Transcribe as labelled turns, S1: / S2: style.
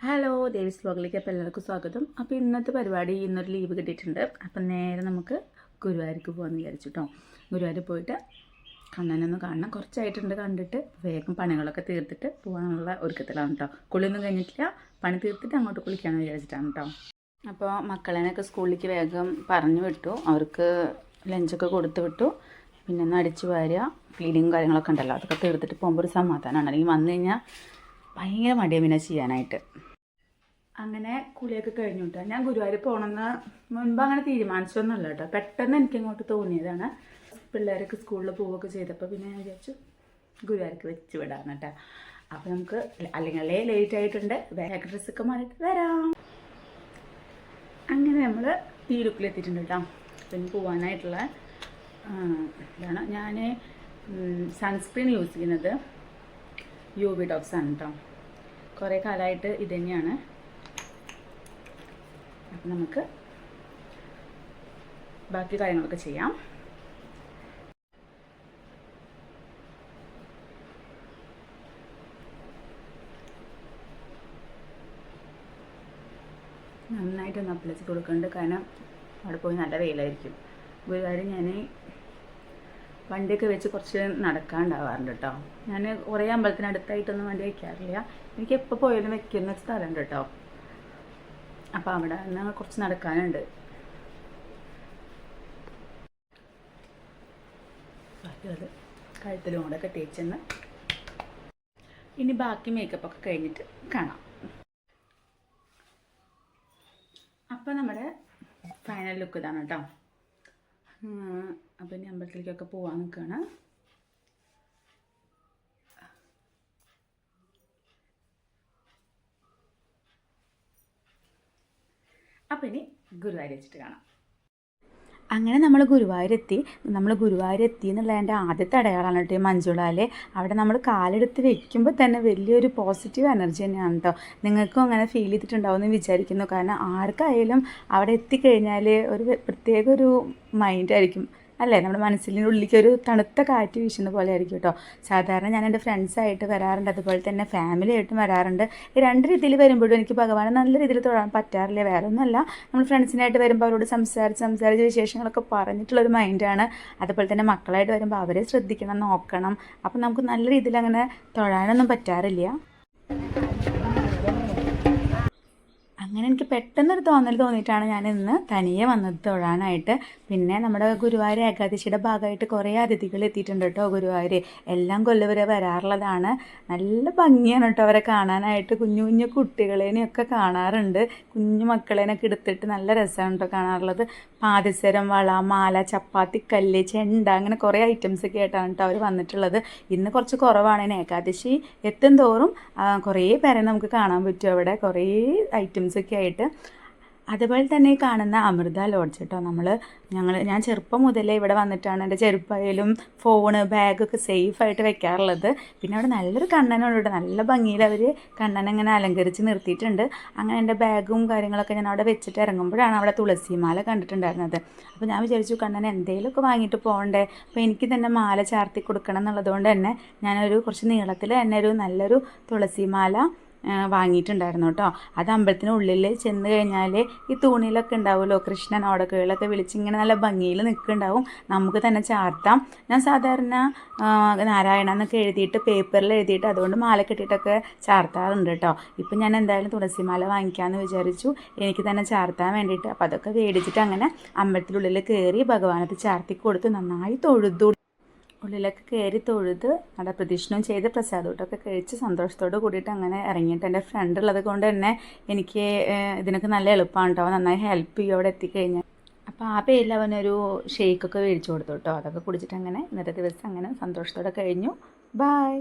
S1: Hello Devis വ്ലോഗിലേക്ക് അപ്പോൾ എല്ലാവർക്കും സ്വാഗതം. അപ്പോൾ ഇന്നത്തെ പരിപാടി ഇന്നൊരു ലീവ് കിട്ടിയിട്ടുണ്ട്. അപ്പം നേരെ നമുക്ക് ഗുരുവായൂർക്ക് പോകാമെന്ന് വിചാരിച്ചു കേട്ടോ ഗുരുവായൂർ പോയിട്ട് കണ്ണനൊന്ന് കാണണം. കുറച്ചായിട്ടുണ്ട് കണ്ടിട്ട്. വേഗം പണികളൊക്കെ തീർത്തിട്ട് പോകാനുള്ള ഒരുക്കത്തിലാണ് കേട്ടോ കുളിയൊന്നും കഴിഞ്ഞിട്ടില്ല. പണി തീർത്തിട്ട് അങ്ങോട്ട് കുളിക്കാമെന്ന് വിചാരിച്ചിട്ടാണ് കേട്ടോ അപ്പോൾ മക്കളേനൊക്കെ സ്കൂളിലേക്ക് വേഗം പറഞ്ഞു വിട്ടു. അവർക്ക് ലഞ്ചൊക്കെ കൊടുത്തു വിട്ടു. പിന്നെ ഒന്ന് അടിച്ചു വാരുക. ക്ലീനിങ്ങും കാര്യങ്ങളൊക്കെ ഉണ്ടല്ലോ. അതൊക്കെ തീർത്തിട്ട് പോകുമ്പോൾ ഒരു സമാധാനമാണ് അല്ലെങ്കിൽ വന്നു കഴിഞ്ഞാൽ ഭയങ്കര മടിയാണ് പിന്നെ ചെയ്യാനായിട്ട്. അങ്ങനെ കുളിയൊക്കെ കഴിഞ്ഞു കേട്ടോ ഞാൻ ഗുരുവായൂർ പോകണമെന്ന് മുൻപ് അങ്ങനെ തീരുമാനിച്ചൊന്നുമല്ല കേട്ടോ പെട്ടെന്ന് എനിക്ക് ഇങ്ങോട്ട് തോന്നിയതാണ്. പിള്ളേരൊക്കെ സ്കൂളിൽ പോവുകയൊക്കെ ചെയ്തപ്പോൾ പിന്നെ ഞാൻ വിചാരിച്ചു ഗുരുവായൂർക്ക് വെച്ച് വിടാന്ന് കേട്ടോ അപ്പോൾ നമുക്ക് അല്ലെങ്കിൽ ലേറ്റ് ആയിട്ടുണ്ട്. ബാഗ് ഡ്രസ്സൊക്കെ മാറിയിട്ട് വരാം. അങ്ങനെ നമ്മൾ ഈ എത്തിയിട്ടുണ്ട് കേട്ടോ പിന്നെ പോവാനായിട്ടുള്ള ഇതാണ് ഞാൻ സൺസ്ക്രീൻ യൂസ് ചെയ്യുന്നത്. യു വി ഡോക്സ് ആണ് കേട്ടോ കുറേ കാലമായിട്ട് ഇത് തന്നെയാണ്. അപ്പം നമുക്ക് ബാക്കി കാര്യങ്ങളൊക്കെ ചെയ്യാം. നന്നായിട്ടൊന്ന് അപ്ലൈ കൊടുക്കുന്നുണ്ട് കാരണം അവിടെ പോയി നല്ല വെയിലായിരിക്കും. കാര്യം ഞാൻ വണ്ടിയൊക്കെ വെച്ച് കുറച്ച് നടക്കാണ്ടാവാറുണ്ട് കേട്ടോ ഞാൻ കുറേ അമ്പലത്തിനടുത്തായിട്ടൊന്നും വണ്ടി വയ്ക്കാറില്ല എനിക്ക് എപ്പോൾ പോയാലും വെക്കുന്ന ഒരു സ്ഥലമുണ്ട് കേട്ടോ അപ്പോൾ അവിടെ നിന്ന് കുറച്ച് നടക്കാനുണ്ട്. കഴുത്തിലും കൂടെ ഒക്കെ തേച്ചെന്ന് ഇനി ബാക്കി മേക്കപ്പ് ഒക്കെ കഴിഞ്ഞിട്ട് കാണാം. അപ്പോൾ നമ്മുടെ ഫൈനൽ ലുക്ക് ഇതാണ് കേട്ടോ അപ്പം ഇനി അമ്പലത്തിലേക്കൊക്കെ പോകാൻ നിൽക്കുകയാണ് അപ്പം ഇനി ഗുരുവായൂർ വെച്ചിട്ട് കാണാം. അങ്ങനെ നമ്മൾ ഗുരുവായൂരെത്തി. നമ്മൾ ഗുരുവായൂരെത്തി എന്നുള്ളതിന്റെ ആദ്യത്തെ അടയാളമാണ് കേട്ടോ ഈ മഞ്ജുളാലെ അവിടെ നമ്മൾ കാലെടുത്ത് വെക്കുമ്പോൾ തന്നെ വലിയൊരു പോസിറ്റീവ് എനർജി തന്നെയാണ് കേട്ടോ നിങ്ങൾക്കും അങ്ങനെ ഫീൽ ചെയ്തിട്ടുണ്ടാവും എന്ന് വിചാരിക്കുന്നു. കാരണം ആർക്കായാലും അവിടെ എത്തിക്കഴിഞ്ഞാൽ ഒരു പ്രത്യേക ഒരു മൈൻഡായിരിക്കും അല്ലേ? നമ്മുടെ മനസ്സിന്റെ ഉള്ളിലേക്ക് ഒരു തണുത്ത കാറ്റ് വീശുന്ന പോലെ ആയിരിക്കും കേട്ടോ സാധാരണ ഞാൻ എന്റെ ഫ്രണ്ട്സായിട്ട് വരാറുണ്ട്. അതുപോലെ തന്നെ ഫാമിലി ആയിട്ടും വരാറുണ്ട്. ഈ രണ്ട് രീതിയിൽ വരുമ്പോഴും എനിക്ക് ഭഗവാനെ നല്ല രീതിയിൽ തൊഴാൻ പറ്റാറില്ല. വേറെ ഒന്നുമല്ല നമ്മൾ ഫ്രണ്ട്സിനായിട്ട് വരുമ്പോൾ അവരോട് സംസാരിച്ച് സംസാരിച്ച് വിശേഷങ്ങളൊക്കെ പറഞ്ഞിട്ടുള്ളൊരു മൈൻഡാണ് അതുപോലെ തന്നെ മക്കളായിട്ട് വരുമ്പോൾ അവരെ ശ്രദ്ധിക്കണം നോക്കണം. അപ്പം നമുക്ക് നല്ല രീതിയിൽ അങ്ങനെ തൊഴാനൊന്നും പറ്റാറില്ല. അങ്ങനെ എനിക്ക് പെട്ടെന്നൊരു തോന്നൽ തോന്നിയിട്ടാണ് ഞാൻ ഇന്ന് തനിയെ വന്നത് തൊഴാനായിട്ട്. പിന്നെ നമ്മുടെ ഗുരുവായൂർ ഏകാദശിയുടെ ഭാഗമായിട്ട് കുറേ അതിഥികൾ എത്തിയിട്ടുണ്ട് കേട്ടോ ഗുരുവായൂർ. എല്ലാം കൊല്ലവരെ വരാറുള്ളതാണ്. നല്ല ഭംഗിയാണ് കേട്ടോ അവരെ കാണാനായിട്ട്. കുഞ്ഞു കുഞ്ഞു കുട്ടികളേനെയൊക്കെ കാണാറുണ്ട്. കുഞ്ഞു മക്കളേനൊക്കെ എടുത്തിട്ട് നല്ല രസമാണ് കേട്ടോ കാണാറുള്ളത്. പാദസരം വള മാല ചപ്പാത്തി കല്ല് ചെണ്ട അങ്ങനെ കുറേ ഐറ്റംസ് ഒക്കെ ആയിട്ടാണ് കേട്ടോ അവർ വന്നിട്ടുള്ളത്. ഇന്ന് കുറച്ച് കുറവാണ്. ഏകാദശി എത്തും തോറും കുറേ പേരെ നമുക്ക് കാണാൻ പറ്റും അവിടെ. കുറേ ഐറ്റംസ് ഒക്കെ ആയിട്ട്. അതുപോലെ തന്നെ കാണുന്ന അമൃത ലോഡ്ജ് കേട്ടോ. നമ്മൾ ഞങ്ങൾ ഞാൻ ചെറുപ്പം മുതലേ ഇവിടെ വന്നിട്ടാണ് എന്റെ ചെരുപ്പായാലും ഫോണ് ബാഗൊക്കെ സേഫായിട്ട് വെക്കാറുള്ളത്. പിന്നെ അവിടെ നല്ലൊരു കണ്ണനുണ്ട് നല്ല ഭംഗിയിൽ അവർ കണ്ണൻ ഇങ്ങനെ അലങ്കരിച്ച് നിർത്തിയിട്ടുണ്ട്. അങ്ങനെ എന്റെ ബാഗും കാര്യങ്ങളൊക്കെ ഞാൻ അവിടെ വെച്ചിട്ട് ഇറങ്ങുമ്പോഴാണ് അവിടെ തുളസിമാല കണ്ടിട്ടുണ്ടായിരുന്നത്. അപ്പോൾ ഞാൻ വിചാരിച്ചു കണ്ണൻ എന്തെങ്കിലുമൊക്കെ വാങ്ങിയിട്ട് പോകണ്ടേ? അപ്പോൾ എനിക്ക് തന്നെ മാല ചാർത്തി കൊടുക്കണം എന്നുള്ളതുകൊണ്ട് തന്നെ ഞാനൊരു കുറച്ച് നീളത്തിൽ തന്നെ ഒരു നല്ലൊരു തുളസിമാല വാങ്ങിയിട്ടുണ്ടായിരുന്നു കേട്ടോ. അത് അമ്പലത്തിനുള്ളിൽ ചെന്ന് കഴിഞ്ഞാൽ ഈ തൂണിലൊക്കെ ഉണ്ടാവുമല്ലോ കൃഷ്ണൻ ഓടക്കുകളൊക്കെ വിളിച്ച് ഇങ്ങനെ നല്ല ഭംഗിയിൽ നിൽക്കുന്നുണ്ടാവും. നമുക്ക് തന്നെ ചാർത്താം. ഞാൻ സാധാരണ നാരായണ എന്നൊക്കെ എഴുതിയിട്ട് പേപ്പറിൽ എഴുതിയിട്ട് അതുകൊണ്ട് മാല കെട്ടിയിട്ടൊക്കെ ചാർത്താറുണ്ട് കേട്ടോ. ഇപ്പം ഞാൻ എന്തായാലും തുളസിമാല വാങ്ങിക്കാമെന്ന് വിചാരിച്ചു. എനിക്ക് തന്നെ ചാർത്താൻ വേണ്ടിയിട്ട്. അപ്പോൾ അതൊക്കെ മേടിച്ചിട്ട് അങ്ങനെ അമ്പലത്തിനുള്ളിൽ കയറി ഭഗവാനത്ത് ചാർത്തി കൊടുത്ത് നന്നായി തൊഴുതു. ഉള്ളിലൊക്കെ കയറി തൊഴുത് അവിടെ പ്രദക്ഷിണം ചെയ്ത് പ്രസാദോട്ടൊക്കെ കഴിച്ച് സന്തോഷത്തോട് കൂടിയിട്ട് അങ്ങനെ ഇറങ്ങിയിട്ട് എന്റെ ഫ്രണ്ട് ഉള്ളത് കൊണ്ട് തന്നെ എനിക്ക് ഇതിനൊക്കെ നല്ല എളുപ്പമാണ് കേട്ടോ നന്നായി ഹെൽപ്പ് ചെയ്യും അവിടെ എത്തിക്കഴിഞ്ഞാൽ. അപ്പോൾ ആ പേരിൽ അവനൊരു ഷേക്കൊക്കെ മേടിച്ചു കൊടുത്തു കേട്ടോ അതൊക്കെ കുടിച്ചിട്ട് അങ്ങനെ ഇന്നത്തെ ദിവസം അങ്ങനെ സന്തോഷത്തോടെ കഴിഞ്ഞു. ബായ്